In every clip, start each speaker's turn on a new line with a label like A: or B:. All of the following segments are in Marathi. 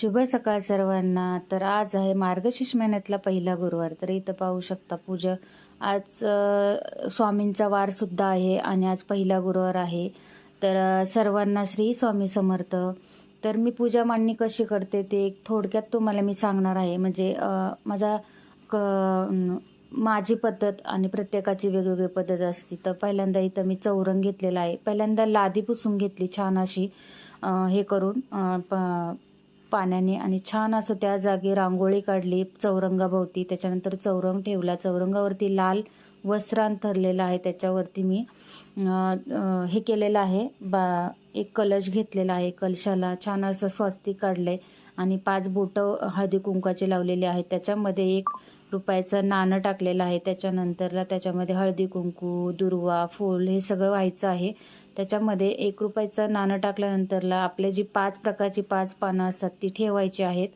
A: शुभ सकाळ सर्वांना. तर आज आहे मार्गशीर्ष महिन्यातला पहिला गुरुवार. तर इथं पाहू शकता पूजा. आज स्वामींचा वार सुद्धा आहे आणि आज पहिला गुरुवार आहे. तर सर्वांना श्री स्वामी समर्थ. तर मी पूजा मांडणी कशी करते ते एक थोडक्यात तुम्हाला मी सांगणार आहे. म्हणजे माझा क माझी पद्धत आणि प्रत्येकाची वेगवेगळी पद्धत असते. तर पहिल्यांदा इथं मी चौरंग घेतलेला आहे. पहिल्यांदा लादी पुसून घेतली छान अशी हे करून प- पाण्याने आणि छान असं त्या जागी रांगोळी काढली चौरंगाभोवती. त्याच्यानंतर चौरंग ठेवला. चौरंगावरती लाल वस्त्रान ठरलेलं आहे. त्याच्यावरती मी हे केलेलं आहे. बा एक कलश घेतलेला आहे. कलशाला छान असं स्वास्तिक काढलंय आणि पाच बोटं हळदी कुंकाचे लावलेले आहेत. त्याच्यामध्ये एक रुपयाचं नाणं टाकलेलं आहे. त्याच्यानंतरला त्याच्यामध्ये हळदी कुंकू दुर्वा फूल हे सगळं व्हायचं आहे. त्याच्यामध्ये एक रुपयाचं नाणं टाकल्यानंतरला आपले जी पाच प्रकारची पाच पानं असतात ती ठेवायची आहेत.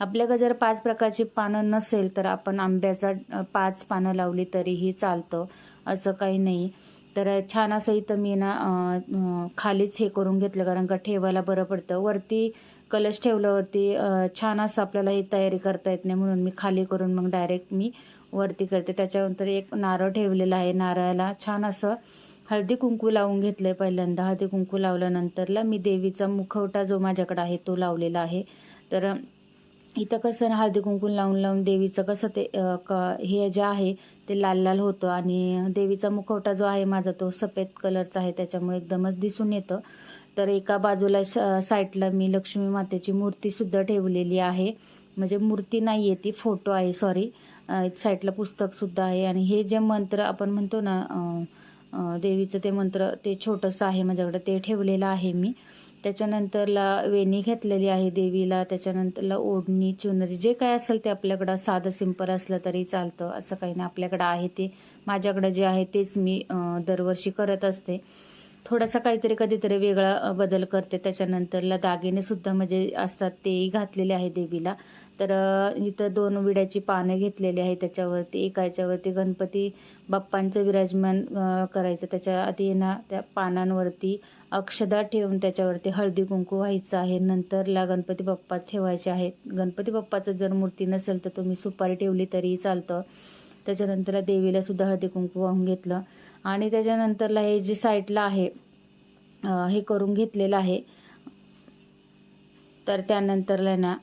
A: आपल्याकडे जर पाच प्रकारची पानं नसेल तर आपण आंब्याचा पाच पानं लावली तरीही चालतं. असं काही नाही. तर छान असं इथं मी ना खालीच हे करून घेतलं कारण का ठेवायला बरं पडतं. वरती कलश ठेवल्यावरती छान असं आपल्याला ही तयारी करता येत नाही म्हणून मी खाली करून मग डायरेक्ट मी वरती करते. त्याच्यानंतर एक नारळ ठेवलेला आहे नारळाला छान असं हळदी कुंकू लावून घेतलंय पहिल्यांदा. हळदी कुंकू लावल्यानंतरला मी देवीचा मुखवटा जो माझ्याकडे आहे तो लावलेला आहे. तर इथं कसं हळदी कुंकू लावून लावून देवीचं कसं ते क- हे जे आहे ते लाल लाल होतं आणि देवीचा मुखवटा जो आहे माझा तो सफेद कलरचा आहे त्याच्यामुळे एकदमच दिसून येतं. तर एका बाजूला स- साईडला मी लक्ष्मी मातेची मूर्ती सुद्धा ठेवलेली आहे. म्हणजे मूर्ती नाही आहे ती फोटो आहे सॉरी. साईडला पुस्तक सुद्धा आहे आणि हे जे मंत्र आपण म्हणतो ना देवीचं ते मंत्र ते छोटंसं आहे माझ्याकडे ते ठेवलेलं आहे मी. त्याच्यानंतरला वेणी घेतलेली आहे देवीला त्याच्यानंतरला ओढणी चुनरी जे काय असेल ते आपल्याकडं साधं सिंपल असलं तरी चालतं. असं काही नाही आपल्याकडं आहे ते. माझ्याकडं जे आहे तेच मी दरवर्षी करत असते. थोडासा काहीतरी कधीतरी वेगळा बदल करते. त्याच्यानंतरला दागिने सुद्धा म्हणजे असतात तेही घातलेले आहे देवीला. तर इथं दोन विड्याची पानं घेतलेली आहे त्याच्यावरती. एका याच्यावरती गणपती बाप्पांचं विराजमान करायचं. त्याच्या आधी ना त्या पानांवरती अक्षदा ठेवून त्याच्यावरती हळदी कुंकू व्हायचं आहे. नंतरला गणपती बाप्पा ठेवायचे आहेत. गणपती बाप्पाचं जर मूर्ती नसेल तर तुम्ही सुपारी ठेवली तरी चालतं. त्याच्यानंतरला देवीला सुद्धा हळदी कुंकू वाहून घेतलं. आणि त्याच्यानंतरला हे जे साईडला आहे हे करून घेतलेलं आहे तर त्यानंतरला ना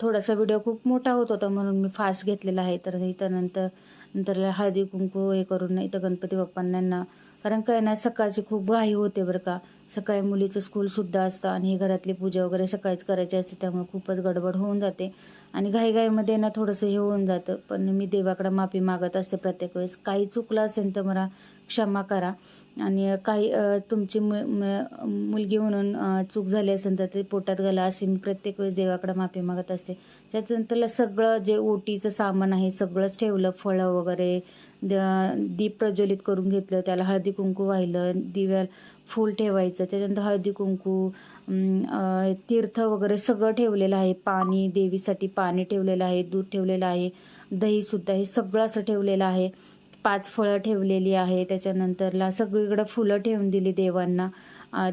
A: थोडासा व्हिडिओ खूप मोठा होत होता म्हणून मी फास्ट घेतलेला आहे. तर इथं नंतर नंतरला हळदी कुंकू हे करून ना इथं गणपती बाप्पांना ना कारण काय ना सकाळची खूप घाई होते बरं का. सकाळी मुलीचं स्कूल सुद्धा असतं आणि ही घरातली पूजा वगैरे सकाळीच करायची असते त्यामुळे खूपच गडबड होऊन जाते. आणि घाईघाईमध्ये ना थोडंसं हे होऊन जातं. पण मी देवाकडे माफी मागत असते प्रत्येक वेळेस. काही चुकलं असेल तर मला क्षमा करा. आणि काही तुमची मु- म- मुलगी म्हणून चूक झाली असेल तर ते पोटात घाला अशी मी प्रत्येक वेळेस देवाकडे माफी मागत असते. त्याच्यानंतरला सगळं जे ओटीचं सामान आहे सगळंच ठेवलं फळं वगैरे द- दीप प्रज्वलित करून घेतलं त्याला हळदी कुंकू वाहिलं दिव्या फूल ठेवायचं त्याच्यानंतर हळदी कुंकू तीर्थ वगैरे सगळं ठेवलेलं आहे. पाणी देवीसाठी पाणी ठेवलेलं आहे दूध ठेवलेलं आहे दही सुद्धा हे सगळं असं ठेवलेलं आहे. पाच फळं ठेवलेली आहे. त्याच्यानंतरला सगळीकडं फुलं ठेवून दिली देवांना.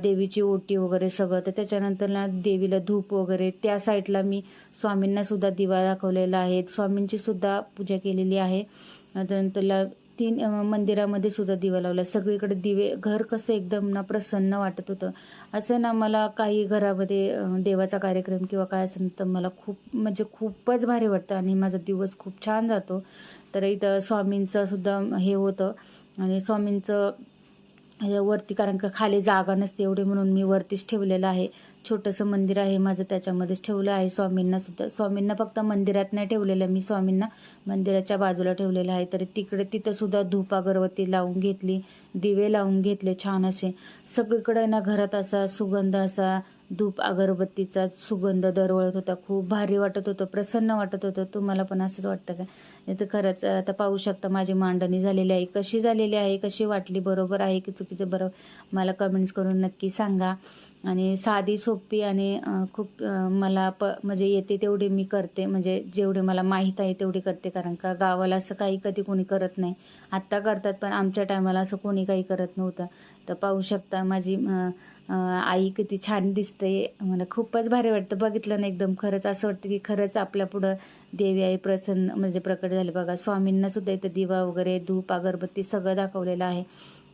A: देवीची ओटी वगैरे सगळं. तर त्याच्यानंतरला देवीला धूप वगैरे. त्या साईडला मी स्वामींना सुद्धा दिवा दाखवलेला आहे. स्वामींची सुद्धा पूजा केलेली आहे. त्यानंतरला तीन मंदिरामध्ये सुद्धा दिवा लावला. सगळीकडे दिवे घर कसं एकदम ना प्रसन्न वाटत होतं. असं ना मला काही घरामध्ये देवाचा कार्यक्रम किंवा काय असेल तर मला खूप म्हणजे खूपच भारी वाटतं आणि माझा दिवस खूप छान जातो. तर इथं स्वामींचं सुद्धा हे होतं. आणि स्वामींचं वरती कारण का खाली जागा नसते एवढी म्हणून मी वरतीच ठेवलेलं आहे. छोटंसं मंदिर आहे माझं त्याच्यामध्येच ठेवलं आहे स्वामींना सुद्धा. स्वामींना फक्त मंदिरात नाही ठेवलेलं मी स्वामींना मंदिराच्या बाजूला ठेवलेलं आहे. तर तिकडे तिथं सुद्धा धूप अगरबत्ती लावून घेतली दिवे लावून घेतले छान असे. सगळीकडे ना घरात असा सुगंध असा धूप अगरबत्तीचा सुगंध दरवळत होता. खूप भारी वाटत होतं प्रसन्न वाटत होतं. तुम्हाला पण असंच वाटतं का? नाही तर खरंच आता पाहू शकता माझी मांडणी झालेली आहे. कशी झालेली आहे कशी वाटली बरोबर आहे की चुकीचं? बरोबर मला कमेंट्स करून नक्की सांगा. आणि साधी सोपी आणि खूप मला प म्हणजे येते तेवढी मी करते. म्हणजे जेवढे मला माहीत आहे तेवढी करते. कारण का गावाला असं काही कधी कोणी करत नाही. आत्ता करतात पण आमच्या टायमाला असं कोणी काही करत नव्हतं. तर पाहू शकता माझी आई किती छान दिसते. मला खूपच भारी वाटतं. बघितलं ना एकदम. खरंच असं वाटतं की खरंच आपल्या पुढं देवी आई प्रसन्न म्हणजे प्रकट झाले. बघा स्वामींना सुद्धा इथं दिवा वगैरे धूप अगरबत्ती सगळं दाखवलेलं आहे.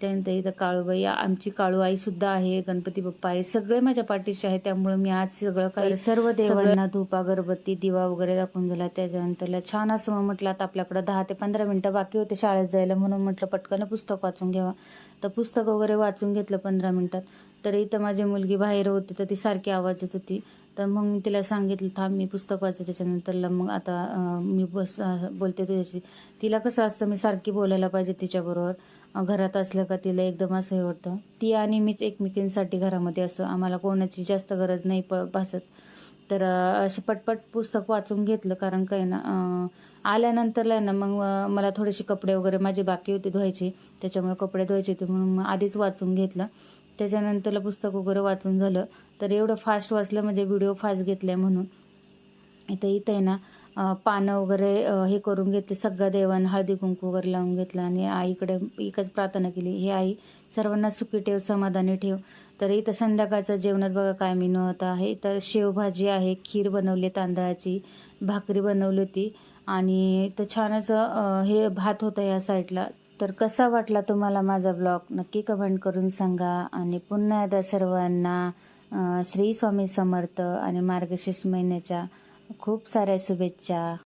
A: त्यानंतर इथं काळूबाई आमची काळू आई सुद्धा आहे गणपती बाप्पा आहे सगळे माझ्या पाठीशी आहे त्यामुळे मी आज सगळं काही सर्व देवांना धूप अगरबत्ती दिवा वगैरे दाखवून दिला. त्याच्यानंतरला छान असं मग म्हटलं आता आपल्याकडं दहा ते पंधरा मिनिटं बाकी होते शाळेत जायला म्हणून म्हटलं पटकन पुस्तक वाचून घ्यावं. तर पुस्तक वगैरे वाचून घेतलं पंधरा मिनिटात. तर इथं माझी मुलगी बाहेर होती तर ती सारखी आवाज येत होती. तर मग मी तिला सांगितलं थांब मी पुस्तक वाचते त्याच्यानंतरला मग आता मी बस बोलते तुझ्याशी. तिला कसं असतं मी सारखी बोलायला पाहिजे तिच्याबरोबर. घरात असलं का तिला एकदम असं हे वाटतं. ती आणि मीच एकमेकींसाठी घरामध्ये असं आम्हाला कोणाची जास्त गरज नाही प भासत. तर असं पटपट पुस्तक वाचून घेतलं कारण काय ना आल्यानंतरला ना मग मला थोडेसे कपडे वगैरे माझे बाकी होते धुवायचे. त्याच्यामुळे कपडे धुवायचे होते म्हणून मग आधीच वाचून घेतलं. त्याच्यानंतरला पुस्तक वगैरे वाचून झालं. तर एवढं फास्ट वाचलं म्हणजे व्हिडिओ फास्ट घेतलाय म्हणून. इथं इथं आहे ना पानं वगैरे हे करून घेतले. सगळ्या देवानं हळदी कुंकू वगैरे लावून घेतलं आणि आईकडे एकच प्रार्थना केली. हे आई सर्वांना सुखी ठेव समाधानी ठेव. तर इथं संध्याकाळचं जेवणात बघा काय मेनू होता आहे. तर शेवभाजी आहे खीर बनवली तांदळाची भाकरी बनवली होती. आणि इथं छानच हे भात होतं या साईडला तर कसा वाटला तुम्हाला माझा ब्लॉग? नक्की कमेंट करून सांगा. आणि पुन्हा एकदा सर्वांना श्री स्वामी समर्थ आणि मार्गशीर्ष महिन्याच्या खूप साऱ्या शुभेच्छा.